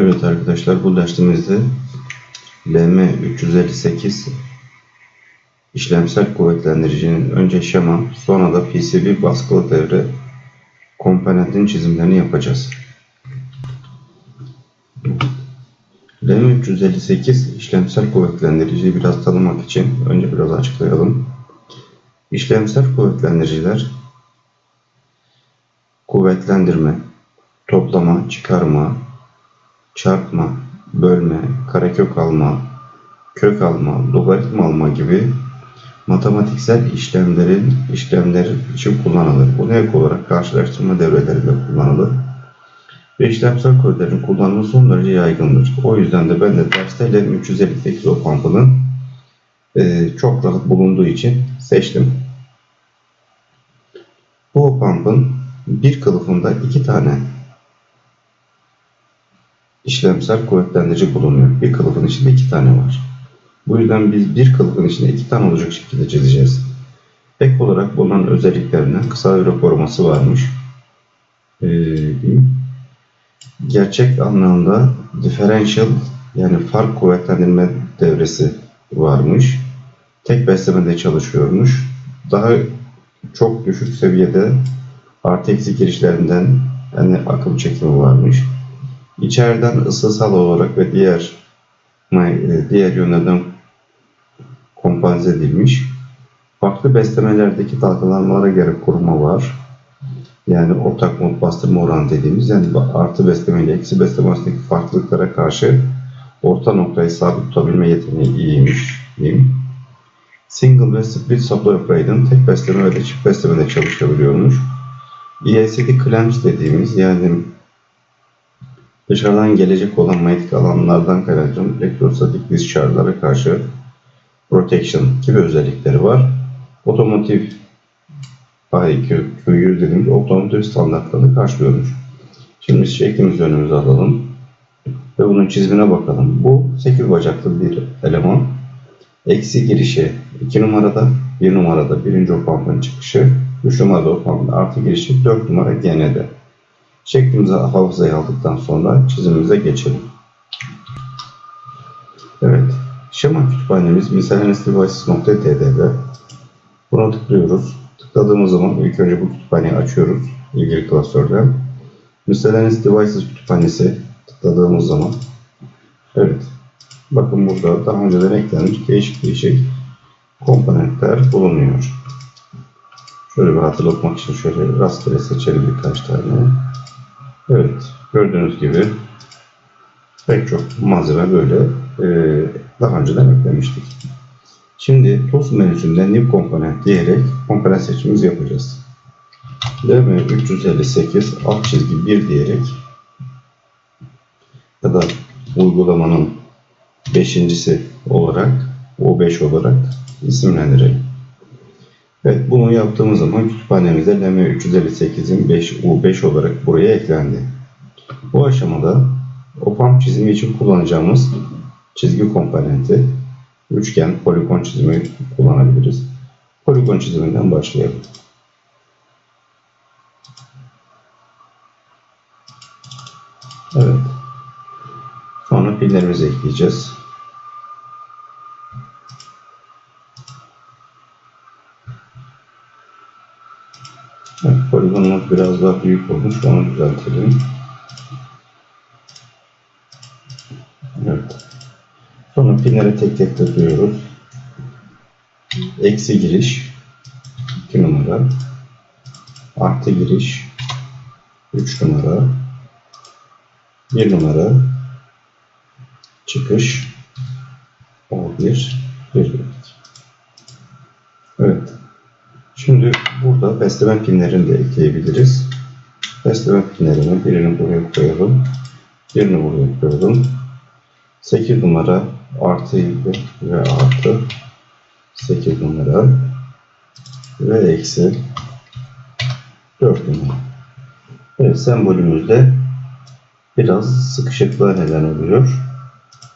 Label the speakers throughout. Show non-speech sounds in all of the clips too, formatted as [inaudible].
Speaker 1: Evet arkadaşlar bu dersimizde LM358 işlemsel kuvvetlendiricinin önce şema sonra da PCB baskılı devre komponentin çizimlerini yapacağız. LM358 işlemsel kuvvetlendiriciyi biraz tanımak için önce biraz açıklayalım. İşlemsel kuvvetlendiriciler kuvvetlendirme, toplama, çıkarma, çarpma, bölme, karekök alma, kök alma, logaritma alma gibi matematiksel işlemlerin işlemler için kullanılır. Bu ek olarak karşılaştırma devrelerinde kullanılır. Ve işlemsel kuvvetlerin kullanımı son derece yaygındır. O yüzden de ben de derste LM358 opampının e, çok rahat bulunduğu için seçtim. Bu opampın bir kılıfında iki tane işlemsel kuvvetlendirici bulunuyor. Bir kılıfın içinde iki tane var. Bu yüzden biz bir kılıfın içinde iki tane olacak şekilde çizeceğiz. Ek olarak bunların özelliklerinden kısa devre koruması varmış. Ee, gerçek anlamda differential yani fark kuvvetlendirme devresi varmış. Tek beslemede çalışıyormuş. Daha çok düşük seviyede artı eksi girişlerinden yani akım çekimi varmış. İçeriden ısısal olarak ve diğer diğer yönlerden kompanze edilmiş. Farklı beslemelerdeki dalgalanmalara göre koruma var. Yani ortak mod bastırma oranı dediğimiz yani artı besleme ile eksi besleme arasındaki farklılıklara karşı orta noktayı sabit tutabilme yeteneği iyiymiş. Diyeyim. Single ve split supply operator'ın tek besleme ve de çift beslemede çalışabiliyormuş. ELCD clamps dediğimiz yani dışarıdan gelecek olan manyetik alanlardan kaynaklanan elektrostatik discharge'lara karşı protection gibi özellikleri var. Otomotiv AIQ, Q100 dediğimiz otomotiv standartlarını karşılıyormuş. Şimdi şeklimizi önümüze alalım ve bunun çizimine bakalım. Bu 8 bacaklı bir eleman. Eksi girişi 2 numarada, 1 numarada birinci opampın çıkışı, 3 numarada opampın artı girişi, 4 numara genede. Şeklimizi hafızaya aldıktan sonra çizimimize geçelim. Evet. Şema kütüphanemiz miscellaneousdevices.td'de. Buna tıklıyoruz. Tıkladığımız zaman ilk önce bu kütüphaneyi açıyoruz. ilgili klasörden. Miscellaneous Devices kütüphanesi tıkladığımız zaman evet. Bakın burada daha önceden eklenmiş değişik değişik komponentler bulunuyor. Şöyle bir hatırlatmak için şöyle rastgele seçelim birkaç tane. Evet, gördüğünüz gibi pek çok malzeme böyle e, daha önceden eklemiştik. Şimdi Tools menüsünden New Component diyerek komponent seçimimizi yapacağız. LM358 alt çizgi 1 diyerek ya da uygulamanın beşincisi olarak O5 olarak isimlendirelim. Evet bunu yaptığımız zaman kütüphanemizde LM358'in 5U5 olarak buraya eklendi. Bu aşamada OPAM çizimi için kullanacağımız çizgi komponenti üçgen, poligon çizimi kullanabiliriz. Poligon çiziminden başlayalım. Evet. Sonra pinlerimizi ekleyeceğiz. Evet, poligonumuz biraz daha büyük olmuş. Onu düzeltelim. Evet. Sonra pinlere tek tek tıklıyoruz. Eksi giriş 2 numara. Artı giriş 3 numara. 1 numara. Çıkış 11 1 Evet. Şimdi burada besleme pinlerini de ekleyebiliriz. Besleme pinlerini birini buraya koyalım. Birini buraya koyalım. 8 numara artı ve artı 8 numara ve eksi 4 numara. Evet sembolümüzde biraz sıkışıklığa neden oluyor.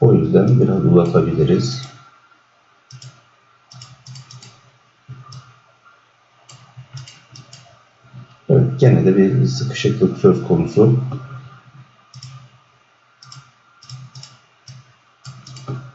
Speaker 1: O yüzden biraz uzatabiliriz. Evet, gene de bir sıkışıklık söz konusu.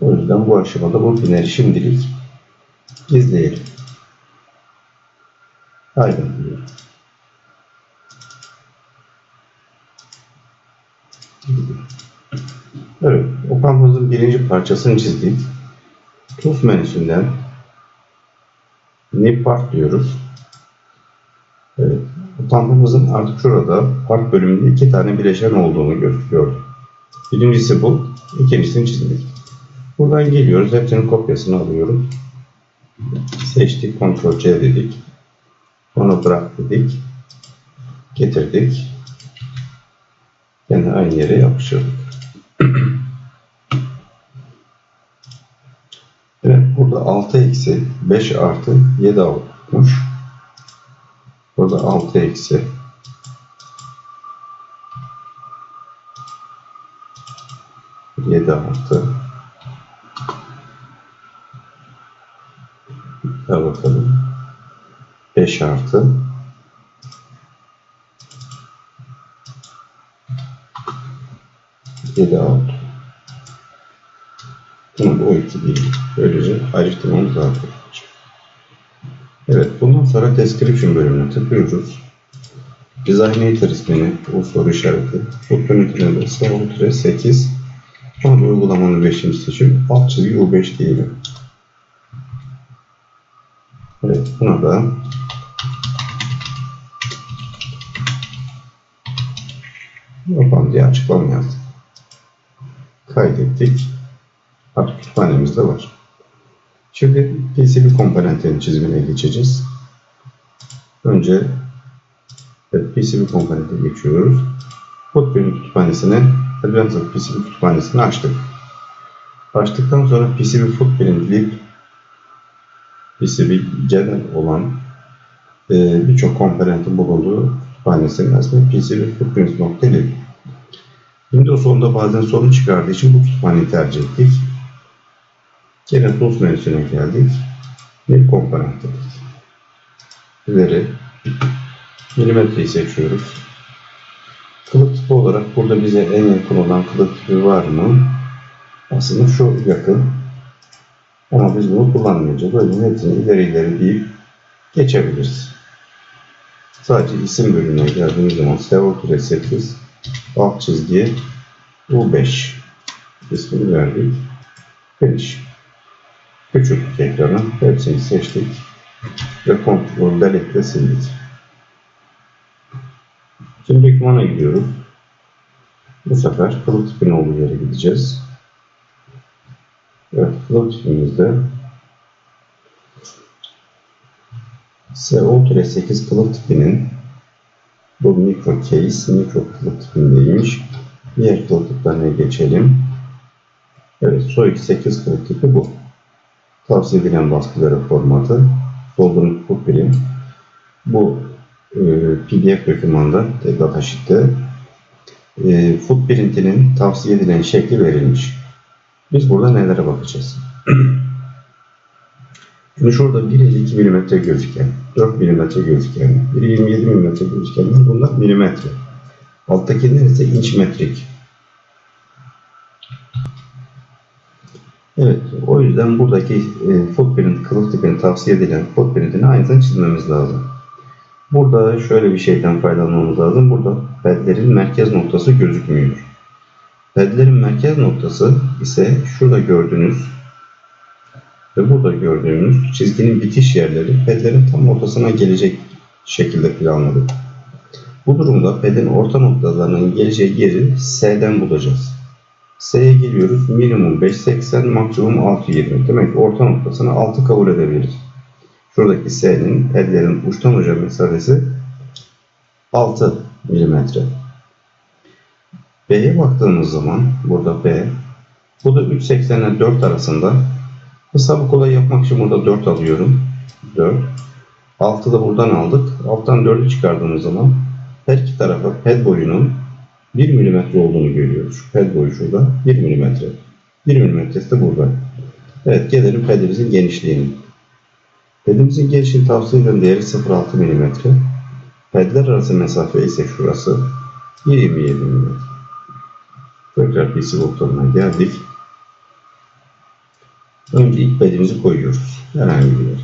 Speaker 1: O yüzden bu aşamada bu pinleri şimdilik gizleyelim. Aynen diyorum. Evet, okamızın birinci parçasını çizdik. Tools menüsünden New diyoruz. Evet, okamızın artık şurada part bölümünde iki tane bileşen olduğunu gösteriyor. Birincisi bu, ikincisini çizdik. Buradan geliyoruz, hepsinin kopyasını alıyorum. Seçtik, Ctrl C dedik. Onu bırak dedik. Getirdik. Yine aynı yere yapıştırdık. [clears throat] Evet burada 6 eksi 5 artı 7 olmuş. Burada 6 eksi 7 artı daha bakalım. 5 artı Yedi altı. Bunun o iki değil. Böylece ayrıştırmamız olacak. Evet, bundan sonra description bölümüne tıklıyoruz. Designator ismini, o soru işareti. Footprint'ine de sağ 8. Sonra uygulamanın 5'ini seçip alt çizgi U5 diyelim. Evet, buna da yapalım diye açıklama yazdık. Kaydettik. Artık kütüphanemizde var. Şimdi PCB komponentlerin çizimine geçeceğiz. Önce evet, PCB komponente geçiyoruz. Footprint kütüphanesini, Advanced PCB kütüphanesini açtık. Açtıktan sonra PCB Footprint Lib PCB genel olan e, birçok komponentin bulunduğu kütüphanesinin aslında PCB Footprint.lib. Windows 10'da bazen sorun çıkardığı için bu kütüphaneyi tercih ettik. Gene Tools menüsüne geldik. Bir komponent dedik. İleri milimetreyi seçiyoruz. Kılık tipi olarak burada bize en yakın olan kılık tipi var mı? Aslında şu yakın. Ama biz bunu kullanmayacağız. Yüzden hepsini ileri ileri deyip geçebiliriz. Sadece isim bölümüne geldiğimiz zaman Server 8 alt çizgi U5 ismini verdik. Finish. Küçülttük ekranı. Hepsini seçtik. Ve Ctrl Delete sildik. Şimdi dokümana gidiyoruz. Bu sefer kılık tipinin olduğu yere gideceğiz. Evet, kılık tipimizde SO-8 kılık tipinin bu mikro case, mikro kılık tipindeymiş. Diğer kılık tiplerine geçelim. Evet, SO-8 kılık tipi bu. Tavsiye edilen baskıları formatı, Golden Footprint. Bu e, PDF dokümanda, datasheet'te e, footprint'inin tavsiye edilen şekli verilmiş. Biz burada nelere bakacağız? [clears throat] Şimdi şurada 1.52 mm gözüken, 4 mm gözüken, 1.27 mm gözükenler bunlar milimetre. Alttakiler ise inç metrik. Evet, o yüzden buradaki e, footprint, kılıf tipini tavsiye edilen footprintini aynısını çizmemiz lazım. Burada şöyle bir şeyden faydalanmamız lazım. Burada pedlerin merkez noktası gözükmüyor. Pedlerin merkez noktası ise şurada gördüğünüz ve burada gördüğümüz çizginin bitiş yerleri pedlerin tam ortasına gelecek şekilde planladık. Bu durumda pedin orta noktalarının geleceği yeri S'den bulacağız. S'ye geliyoruz. Minimum 5.80, maksimum 6.20. Demek ki orta noktasını 6 kabul edebiliriz. Şuradaki S'nin pedlerin uçtan uca mesafesi 6 mm. B'ye baktığımız zaman burada B bu da 3.80 ile 4 arasında hesabı kolay yapmak için burada 4 alıyorum. 4. 6 da buradan aldık. Alttan 4'ü çıkardığımız zaman her iki tarafa ped boyunun 1 mm olduğunu görüyoruz. Ped boyu şurada 1 mm. 1 mm'si de burada. Evet gelelim pedimizin genişliğine. Pedimizin genişliğini tavsiye edilen değeri 0.6 mm. Pedler arası mesafe ise şurası 1.27 mm. Tekrar PC butonuna geldik. Önce ilk pedimizi koyuyoruz. Herhangi bir yere.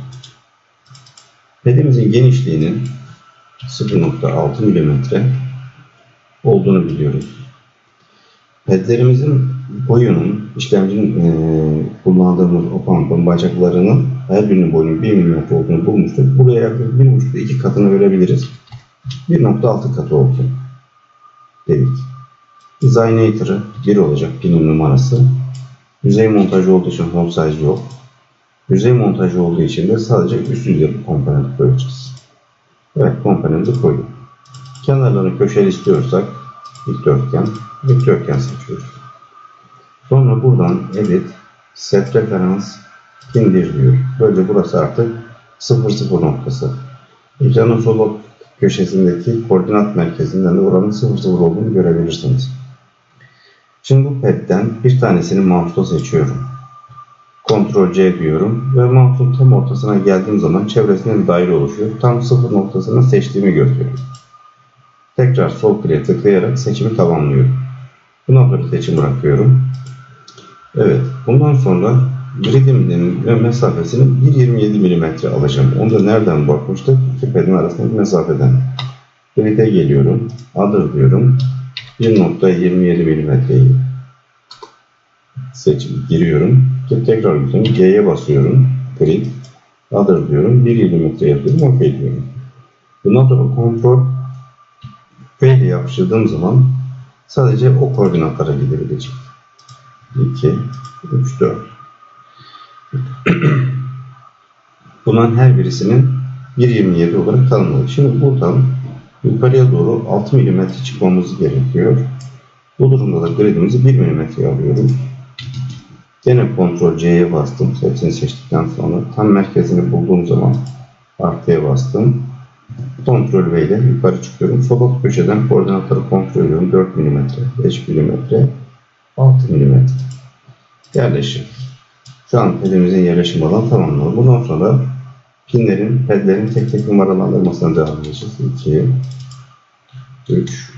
Speaker 1: Pedimizin genişliğinin 0.6 mm olduğunu biliyoruz. Pedlerimizin boyunun, işlemcinin eee kullandığımız o pampın bacaklarının her birinin boyunun 1 mm olduğunu bulmuştuk. Buraya yaklaşık 1.5 2 katını verebiliriz. 1.6 katı olsun dedik. Designator'ı 1 olacak pinin numarası. Yüzey montajı olduğu için home size yok. Yüzey montajı olduğu için de sadece üst yüzey komponenti koyacağız. Evet komponenti koyduk. Kenarlarını köşeli istiyorsak dikdörtgen, dikdörtgen seçiyoruz. Sonra buradan edit, set referans, indir diyor. Böylece burası artık 00 noktası. Ekranın sol köşesindeki koordinat merkezinden de oranın 00 olduğunu görebilirsiniz. Şimdi bu pedden bir tanesini mouse'da seçiyorum. Ctrl C diyorum ve mouse'un tam ortasına geldiğim zaman çevresinde daire oluşuyor. Tam sıfır noktasını seçtiğimi gösteriyor. Tekrar sol kliğe tıklayarak seçimi tamamlıyorum. Bundan sonra seçim bırakıyorum. Evet, bundan sonra gridimin ve mesafesini 1.27 mm alacağım. Onu da nereden bakmıştık? İki pedin arasındaki mesafeden. Grid'e geliyorum. Other diyorum. 1.27 mm'yi seçip giriyorum. Tekrar gidiyorum. G'ye basıyorum. Grid. Other diyorum. 1 mm yapıyorum. OK diyorum. Bundan sonra kontrol V yapıştırdığım zaman sadece o koordinatlara gidebilecek. 2, 3, 4. Bunların her birisinin 1.27 olarak tanımladık. Şimdi buradan yukarıya doğru 6 mm çıkmamız gerekiyor. Bu durumda da gridimizi 1 mm alıyoruz. Gene Ctrl C'ye bastım. Hepsini seçtikten sonra tam merkezini bulduğum zaman artıya bastım. Ctrl V ile yukarı çıkıyorum. Sol alt köşeden koordinatları kontrol ediyorum. 4 mm, 5 mm, 6 mm. Yerleşim. Şu an pedimizin yerleşim alanı tamamlandı. Bundan sonra pinlerin, pedlerin tek tek numaralandırmasına devam edeceğiz. 2, 3,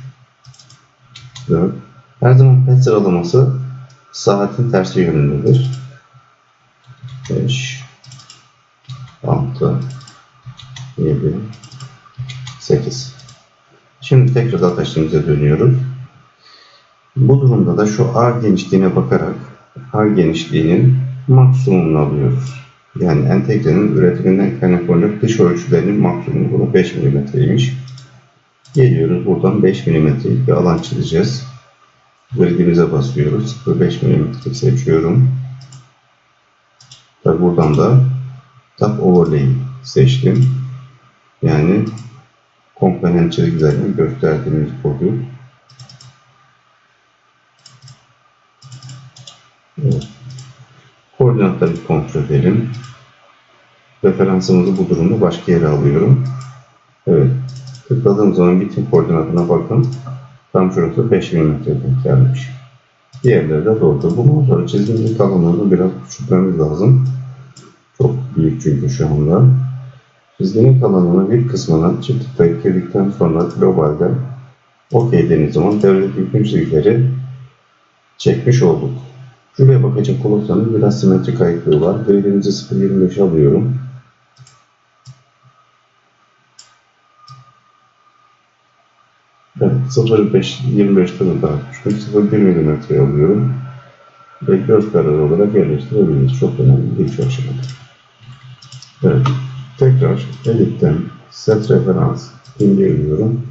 Speaker 1: 4. Her zaman ped sıralaması saatin tersi yönündedir. 5, 6, 7, 8. Şimdi tekrar data işlemimize dönüyoruz. Bu durumda da şu R genişliğine bakarak R genişliğinin maksimumunu alıyoruz. Yani entegrenin üretiminden kaynaklanacak dış ölçülerinin maksimumu bunu 5 mm'ymiş. Geliyoruz buradan 5 mm'lik bir alan çizeceğiz. Gridimize basıyoruz. 0.5 mm'lik seçiyorum. Tabi buradan da Tab Overlay seçtim. Yani komponent çizgilerini gösterdiğimiz kodu. Evet. Koordinatları kontrol edelim. Referansımızı bu durumda başka yere alıyorum. Evet. Tıkladığım zaman bitim koordinatına bakın. Tam şurası 5 mm denk gelmiş. Diğerleri de doğru. Bundan sonra çizgimizin kalınlığını biraz küçültmemiz lazım. Çok büyük çünkü şu anda. Çizginin kalınlığını bir kısmına çift tıklayıp girdikten sonra globalde OK dediğiniz zaman bütün çizgileri çekmiş olduk. Şuraya bakacak olursanız biraz simetrik ayıklığı var. Gridimizi 0.25 alıyorum. Evet, 0.5 25 tane daha küçük 0.1 mm alıyorum. Ve göz kararı olarak yerleştirebiliriz. Çok önemli şu aşamada. Evet. Tekrar editten set referans pin 1 diyorum.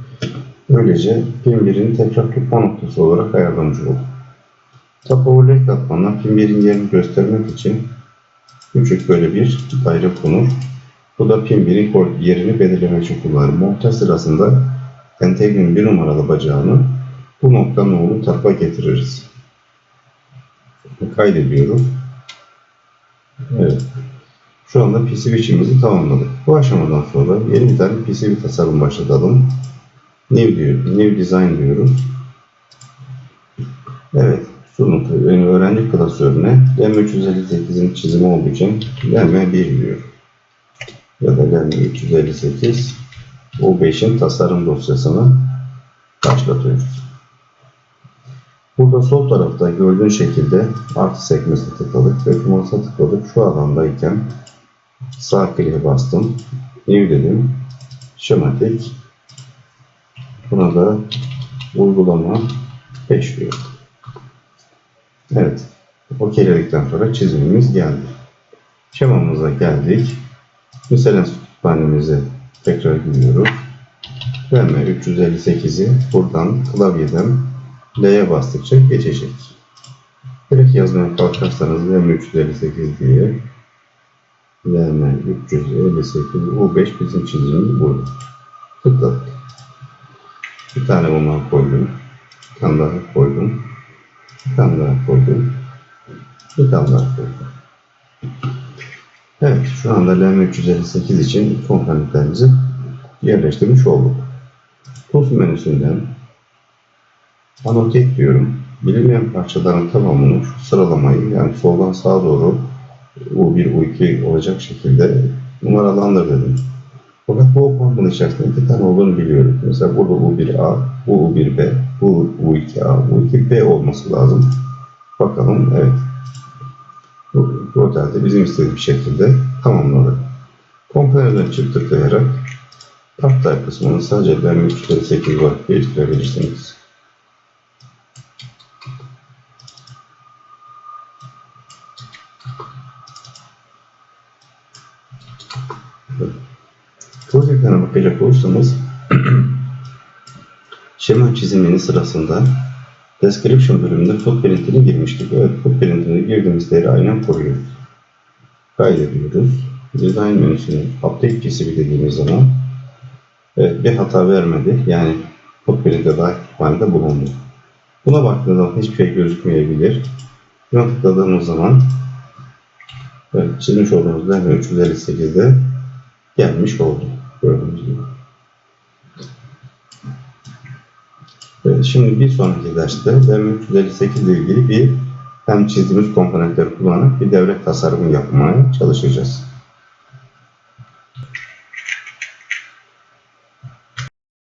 Speaker 1: Böylece pin 1'in tekrar tutma noktası olarak ayarlamış oldum. Tab overlay katmanına pin 1'in yerini göstermek için küçük böyle bir daire konur. Bu da pin 1'in yerini belirlemek için kullanılır. Montaj sırasında entegrenin bir numaralı bacağını bu noktanın olduğu tarafa getiririz. Kaydediyoruz. Evet. Şu anda PCB işimizi tamamladık. Bu aşamadan sonra yeni bir tane PCB tasarım başlatalım. New, diyor, new Design diyoruz. Evet. Sunum yani öğrenci klasörüne LM358'in çizimi olduğu için LM1 diyor. Ya da LM358 U5'in tasarım dosyasını başlatıyoruz. Burada sol tarafta gördüğün şekilde artı sekmesine tıkladık ve kumasa tıkladık. Şu alandayken sağ kliğe bastım. New dedim. Şematik. Buna da uygulama 5 diyor. Evet. Okeyledikten sonra çizimimiz geldi. Şemamıza geldik. Miscellaneous kütüphanemize tekrar giriyoruz. VM 358'i buradan klavyeden L'ye bastıkça geçecek. Direkt yazmaya kalkarsanız VM 358 diye VM 358 U5 bizim çizimimiz burada. Tıkladık. Bir tane bundan koydum. Bir tane daha koydum. Bir tane daha koydum. Bir tane daha koydum. Evet, şu anda LM358 için komponentlerimizi yerleştirmiş olduk. Tools menüsünden Annotate diyorum. Bilinmeyen parçaların tamamını şu sıralamayı yani soldan sağa doğru U1, U2 olacak şekilde numaralandır dedim. Fakat bu okumamın içerisinde iki tane olduğunu biliyorum. Mesela burada U1A, bu U1B, bu U2A, bu U2B olması lazım. Bakalım, evet. Bu totalde bizim istediğimiz şekilde tamamladık. Komponentden çift tıklayarak Part kısmını sadece ben 358 olarak değiştirebilirsiniz. Projelerine bakacak olursanız şema çiziminin sırasında description bölümünde footprint'ini girmiştik. Evet footprint'ini girdiğimiz değeri aynen koruyoruz. Kaydediyoruz. Design menüsünü update PCB dediğimiz zaman evet, bir hata vermedi. Yani footprint'e dair kütüphanede bulundu. Buna baktığınız zaman hiçbir şey gözükmeyebilir. Buna tıkladığımız zaman evet, çizmiş olduğumuz DM 358'de gelmiş oldu. Gördüğünüz gibi. Evet, şimdi bir sonraki derste DM358 ile ilgili bir hem çizdiğimiz komponentleri kullanarak bir devre tasarımı yapmaya çalışacağız.